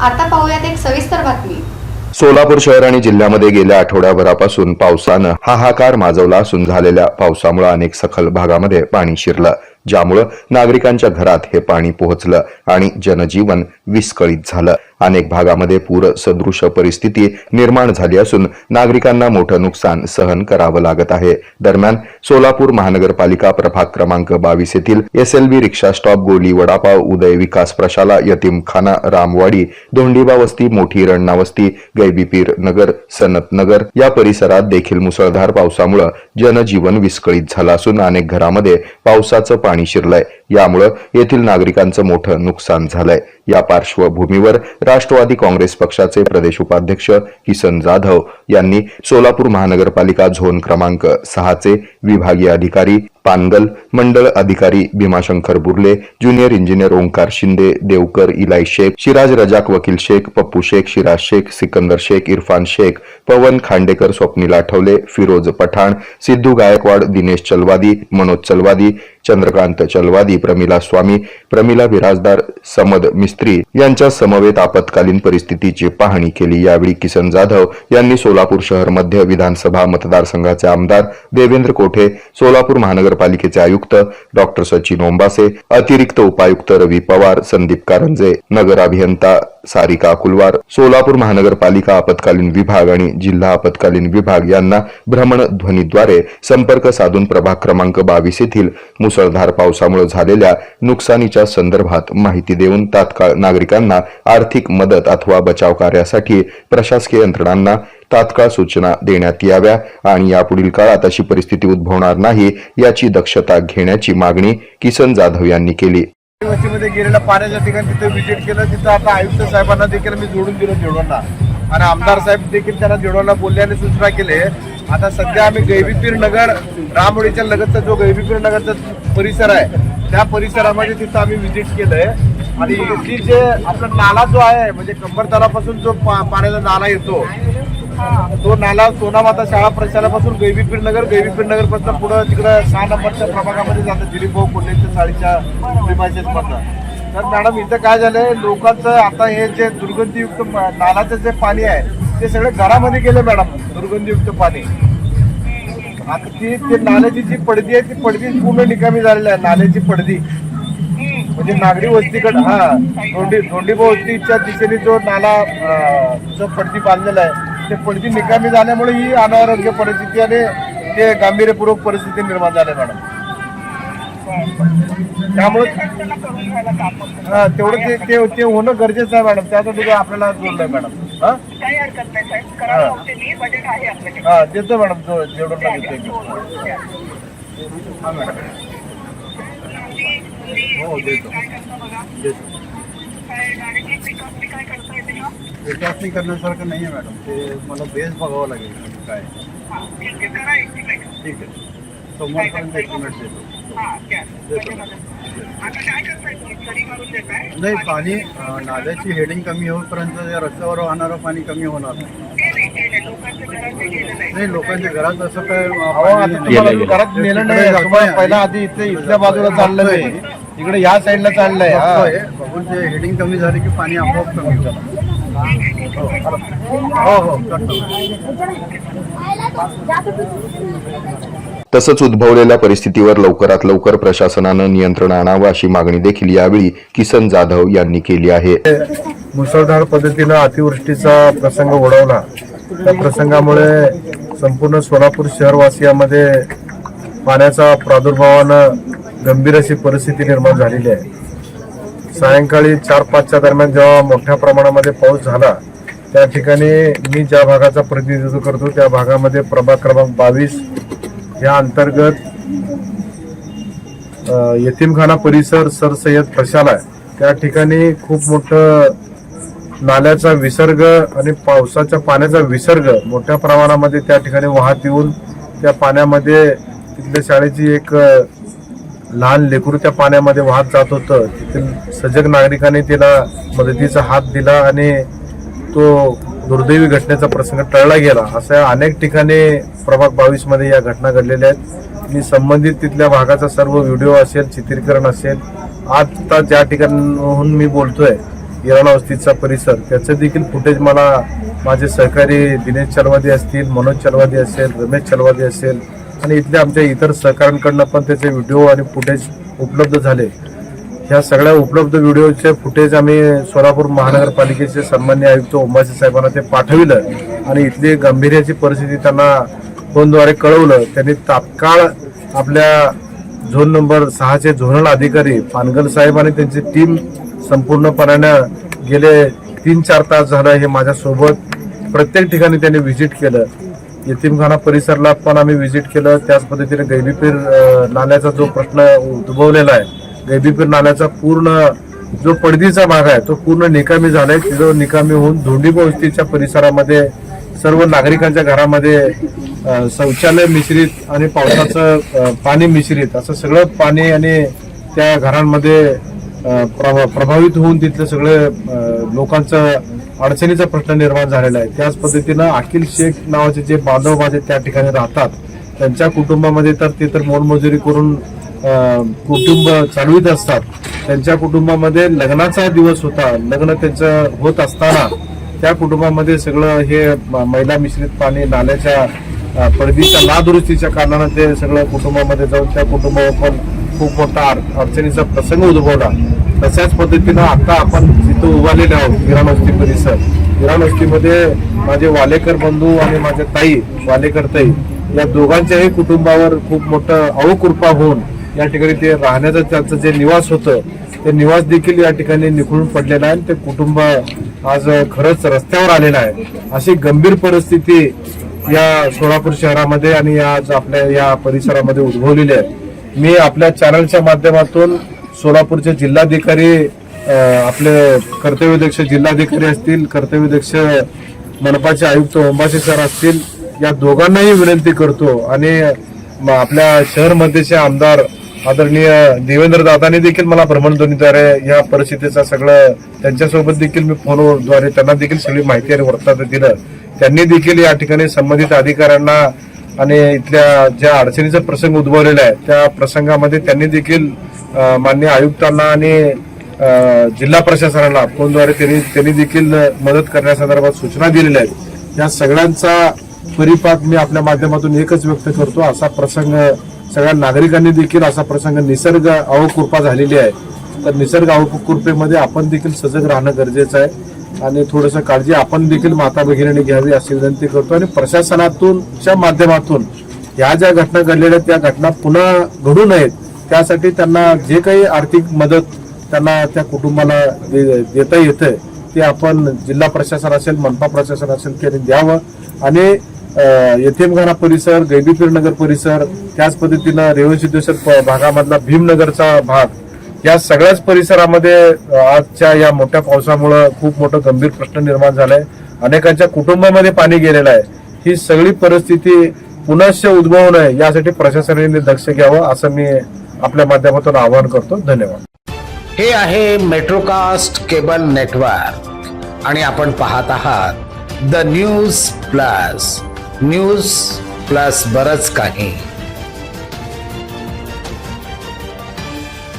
आता पाहूयात एक सविस्तर बातमी. सोलापूर शहर आणि जिल्ह्यामध्ये गेल्या आठवड्याभरापासून पावसानं हाहाकार माजवला असून झालेल्या पावसामुळे अनेक सखल भागामध्ये पाणी शिरलं. ज्यामुळं नागरिकांच्या घरात हे पाणी पोहोचलं आणि जनजीवन विस्कळीत झालं. अनेक भागामध्ये पूर सदृश परिस्थिती निर्माण झाली असून नागरिकांना मोठं नुकसान सहन करावं लागत आहे. दरम्यान सोलापूर महानगरपालिका प्रभाग क्रमांक बावीस येथील S L B rickshaw stop Goli vada pav Uday विकास प्रशाला यतीमखाना रामवाडी धोंडीबा वस्ती मोठी रणनावस्ती गैबीपीर नगर सनत नगर या परिसरात देखील मुसळधार पावसामुळे जनजीवन विस्कळीत झालं असून अनेक घरामध्ये पावसाचं पाणी शिरलंय. यामुळं येथील नागरिकांचं मोठं नुकसान झालंय. या पार्श्वभूमीवर राष्ट्रवादी काँग्रेस पक्षाचे प्रदेश उपाध्यक्ष किसन जाधव यांनी सोलापूर महानगरपालिका झोन क्रमांक सहाचे विभागीय अधिकारी पानगल मंडळ अधिकारी भीमाशंकर बुर्ले ज्युनियर इंजिनियर ओंकार शिंदे देवकर इलाई शेख शिराज रजाक वकील शेख पप्पू शेख शिराज शेख सिकंदर शेख इरफान शेख पवन खांडेकर स्वप्नील आठवले फिरोज पठाण सिद्धू गायकवाड दिनेश चलवादी मनोज चलवादी चंद्रकांत चलवादी प्रमिला स्वामी प्रमिला बिराजदार समद मिस्त्री यांच्या समवेत आपत्कालीन परिस्थितीची पाहणी केली. यावेळी किसन जाधव यांनी सोलापूर शहर मध्य विधानसभा मतदारसंघाचे आमदार देवेंद्र कोठे सोलापूर महानगर महानगरपालिकेचे आयुक्त डॉक्टर सचिन ओंबासे अतिरिक्त उपायुक्त रवी पवार संदीप कारंजे नगर अभियंता सारिका कुलवार सोलापूर महानगरपालिका आपत्कालीन विभाग आणि जिल्हा आपत्कालीन विभाग यांना भ्रमणध्वनीद्वारे संपर्क साधून प्रभाग क्रमांक बावीस येथील मुसळधार पावसामुळे झालेल्या नुकसानीच्या संदर्भात माहिती देऊन तात्काळ नागरिकांना आर्थिक मदत अथवा बचाव कार्यासाठी प्रशासकीय यंत्रणांना तात्काळ सूचना देण्यात याव्या आणि यापुढील काळात अशी परिस्थिती उद्भवणार नाही याची दक्षता घेण्याची मागणी किसन जाधव यांनी केली. वस्तीमध्ये गेलेल्या पाण्याच्या ठिकाणी तिथे व्हिजिट केलं तिथं आता आयुक्त साहेबांना देखील मी जोडून दिलं जेवढांना आणि आमदार साहेब देखील त्यांना जेवढांना बोलले आणि सूचना केले. आता सध्या आम्ही गैबीपीर नगर रामोडीच्या लगतचा जो गैबीपीर नगरचा परिसर आहे त्या परिसरामध्ये तिथं आम्ही व्हिजिट केलंय. आणि जे आपला नाला जो आहे म्हणजे कंबर तलापासून जो पा- पाण्याचा नाला येतो तो नाला सोनामाता शाळा प्रशालापासून गैबीपीर नगर गैबीपीर नगरपासून पुढं तिकडं सहा नंबरच्या प्रभागामध्ये जातं दिलीप भाऊ कोल्हेच्या चाळीच्या प्रिमायसेस तर मॅडम इथं काय झालंय लोकांचं आता हे जे दुर्गंधीयुक्त नालाचं जे पाणी आहे ते सगळं घरामध्ये गेलं मॅडम दुर्गंधीयुक्त पाणी. आता ती ते नाल्याची जी पडदी आहे ती पडदी पूर्ण निकामी झालेली आहे नाल्याची पडदी. म्हणजे नागरी वस्तीकडे हा धोंडी धोंडीबा वस्तीच्या दिशेने जो नाला जो पडदी बांधलेला आहे ते पडदी निकामी झाल्यामुळे ही अनारोग्य परिस्थिती आणि ते गांभीर्यपूर्वक परिस्थिती निर्माण झाली मॅडम. त्यामुळे हा तेवढं ते ते ते होणं गरजेचं आहे मॅडम. त्यासाठी ते आपल्याला जोडलंय मॅडम. हा? काही हरकत नाही साहेब. करायला होते मी बजेट आहे आपल्याकडे. हा देतो मॅडम. जो जेवढं लागेल ते हा मॅडम. हो देतो. काय करता बघा? देतो. काय पिकअप विचारणी करण्यासारखं नाही आहे मॅडम. ते मला बेस बघावं लागेल काय. हा ठीक आहे. सोमवारपर्यंत एस्टिमेट देतो. हा नाही पाणी नाल्याची हेडिंग कमी होईपर्यंत या रस्त्यावर वाहणारं पाणी कमी होणार नाही. लोकांच्या घरात असं काय घरात नेलं नाही. पहिला आधी इथे इथल्या बाजूला चाललं इकडे ह्या साईडला चाललंय हा. बघून ते हेडिंग कमी झाली की पाणी आपोआप कमी होतं हो हो तसंच उद्भवलेल्या परिस्थितीवर लवकरात लवकर प्रशासनानं नियंत्रण आणावं अशी मागणी देखील यावेळी किसन जाधव यांनी केली आहे. मुसळधार पद्धतीनं अतिवृष्टीचा प्रसंग ओढवला. त्या प्रसंगामुळे संपूर्ण सोलापूर शहरवासियामध्ये पाण्याचा प्रादुर्भावानं गंभीर अशी परिस्थिती निर्माण झालेली आहे. सायंकाळी चार पाचच्या दरम्यान जेव्हा मोठ्या प्रमाणामध्ये पाऊस झाला त्या ठिकाणी मी ज्या भागाचा प्रतिनिधित्व करतो त्या भागामध्ये प्रभाग क्रमांक बावीस या अंतर्गत यतीमखाना परिसर सर सय्यद प्रशाला आहे. त्या ठिकाणी खूप मोठं नाल्याचा विसर्ग आणि पावसाच्या पाण्याचा विसर्ग मोठ्या प्रमाणामध्ये त्या ठिकाणी वाहत येऊन त्या पाण्यामध्ये तिथल्या शाळेची एक लहान लेकरू त्या पाण्यामध्ये वाहत जात होतं. तिथील सजग नागरिकांनी तिला मदतीचा हात दिला आणि तो दुर्दैवी घटनेचा प्रसंग टळला गेला. अशा अनेक ठिकाणी प्रभाग बावीसमध्ये या घटना घडलेल्या आहेत. मी संबंधित तिथल्या भागाचा सर्व व्हिडिओ असेल चित्रीकरण असेल आता ज्या ठिकाणाहून मी बोलतोय. इराणा वस्तीचा परिसर. त्याचं देखील फुटेज मला माझे सहकारी दिनेश चलवादी असतील मनोज चलवादी असेल रमेश चलवादी असेल आणि इथल्या आमच्या इतर सहकाऱ्यांकडनं पण त्याचे व्हिडिओ आणि फुटेज उपलब्ध झाले. ह्या सगळ्या उपलब्ध व्हिडिओचे फुटेज आम्ही सोलापूर महानगरपालिकेचे सन्मान्य आयुक्त उमाजी साहेबांना ते पाठविलं आणि इथली गांभीर्याची परिस्थिती त्यांना फोनद्वारे कळवलं. त्यांनी तात्काळ आपल्या झोन नंबर सहाचे झोनल अधिकारी पानगल साहेब आणि त्यांची टीम संपूर्णपणानं गेले तीन चार तास झालं हे माझ्यासोबत प्रत्येक ठिकाणी त्यांनी व्हिजिट केलं. यतीमखाना परिसरला पण आम्ही व्हिजिट केलं. त्याच पद्धतीने गैबीपीर नाल्याचा जो प्रश्न उद्भवलेला आहे गैबीपीर नाल्याचा पूर्ण जो पडदीचा भाग आहे तो पूर्ण निकामी झालाय. तिथं निकामी होऊन धोंडी वस्तीच्या परिसरामध्ये सर्व नागरिकांच्या घरामध्ये शौचालय मिश्रित आणि पावसाचं पाणी मिश्रित असं सगळं पाणी आणि त्या घरांमध्ये प्रभा- प्रभावित होऊन तिथलं सगळे लोकांचं अडचणीचा प्रश्न निर्माण झालेला आहे. त्याच पद्धतीनं अखिल शेख नावाचे जे बांधव माझे त्या ठिकाणी राहतात त्यांच्या कुटुंबामध्ये तर ते तर मोलमजुरी करून कुटुंब चालवित असतात. त्यांच्या कुटुंबामध्ये लग्नाचा दिवस होता. लग्न त्यांचं होत असताना त्या कुटुंबामध्ये सगळं हे म- महिला मिश्रित पाणी नाल्याच्या पडदीच्या नादुरुस्तीच्या कारणानं ते सगळं कुटुंबामध्ये जाऊन त्या कुटुंबावर पण खूप मोठा अडचणीचा प्रसंग उद्भवला. तशाच पद्धतीनं आता आपण जिथं उभारलेले आहोत इराण वस्ती परिसर. इराण वस्तीमध्ये माझे वालेकर बंधू आणि माझे ताई वालेकर ताई या दोघांच्याही कुटुंबावर खूप मोठं अवकृपा होऊन या ठिकाणी ते राहण्याचं त्यांचं जे निवास होतं ते निवास देखील या ठिकाणी निखळून पडलेलं आहे. आणि ते कुटुंब आज खरंच रस्त्यावर आलेलं आहे. अशी गंभीर परिस्थिती या सोलापूर शहरामध्ये आणि आज आपल्या या परिसरामध्ये उद्भवलेली आहे. मी आपल्या चॅनलच्या माध्यमातून सोलापूरचे जिल्हाधिकारी आपले कर्तव्यदक्ष जिल्हाधिकारी असतील कर्तव्यदक्ष मनपाचे आयुक्त ओंबासे सर असतील या दोघांनाही विनंती करतो. आणि म- आपल्या शहर मध्येचे आमदार आदरणीय देवेंद्र दादाने देखील मला भ्रमणध्वनीद्वारे या परिस्थितीचा सगळं त्यांच्यासोबत देखील मी फोनद्वारे त्यांना देखील सगळी माहिती आणि वृत्तांत दिलं. त्यांनी देखील या ठिकाणी संबंधित अधिकाऱ्यांना आणि इथल्या ज्या अडचणीचा प्रसंग उद्भवलेला आहे त्या प्रसंगामध्ये त्यांनी देखील मान्य आयुक्तांना आणि जिल्हा प्रशासनाला फोनद्वारे त्यांनी त्यांनी देखील मदत करण्यासंदर्भात सूचना दिलेल्या आहेत. या सगळ्यांचा परिपाक मी आपल्या माध्यमातून एकच व्यक्त करतो असा प्रसंग सगळ्या नागरिकांनी देखील असा प्रसंग निसर्ग अवकृपा झालेली आहे. तर निसर्ग अवकृपेमध्ये आपण देखील सजग राहणं गरजेचं आहे. आणि थोडंसं काळजी आपण देखील माता भगिनीने घ्यावी अशी विनंती करतो. आणि प्रशासनातूनच्या माध्यमातून या ज्या घटना घडलेल्या त्या घटना पुन्हा घडू नयेत त्यासाठी त्यांना जे काही आर्थिक मदत त्यांना त्या कुटुंबाला दे- देता येते ते आपण जिल्हा प्रशासन असेल मनपा प्रशासन असेल त्यांनी द्यावं. आणि अं, परिसर गैबीपीर नगर परिसर त्याच पद्धतीनं रेवण सिद्धेश्वर भागामधला भीमनगरचा भाग या सगळ्याच परिसरामध्ये आजच्या या मोठ्या पावसामुळं खूप मोठं गंभीर प्रश्न निर्माण झालाय. अनेकांच्या कुटुंबामध्ये पाणी गेलेलं आहे. ही सगळी परिस्थिती पुनश्च उद्भवू नये यासाठी प्रशासनाने दक्ष घ्यावं असं मी आपल्या माध्यमातून आवाहन करतो. धन्यवाद. हे आहे मेट्रोकास्ट केबल नेटवर्क. आणि आपण पाहत आहात The News Plus. News Plus बरंच काही.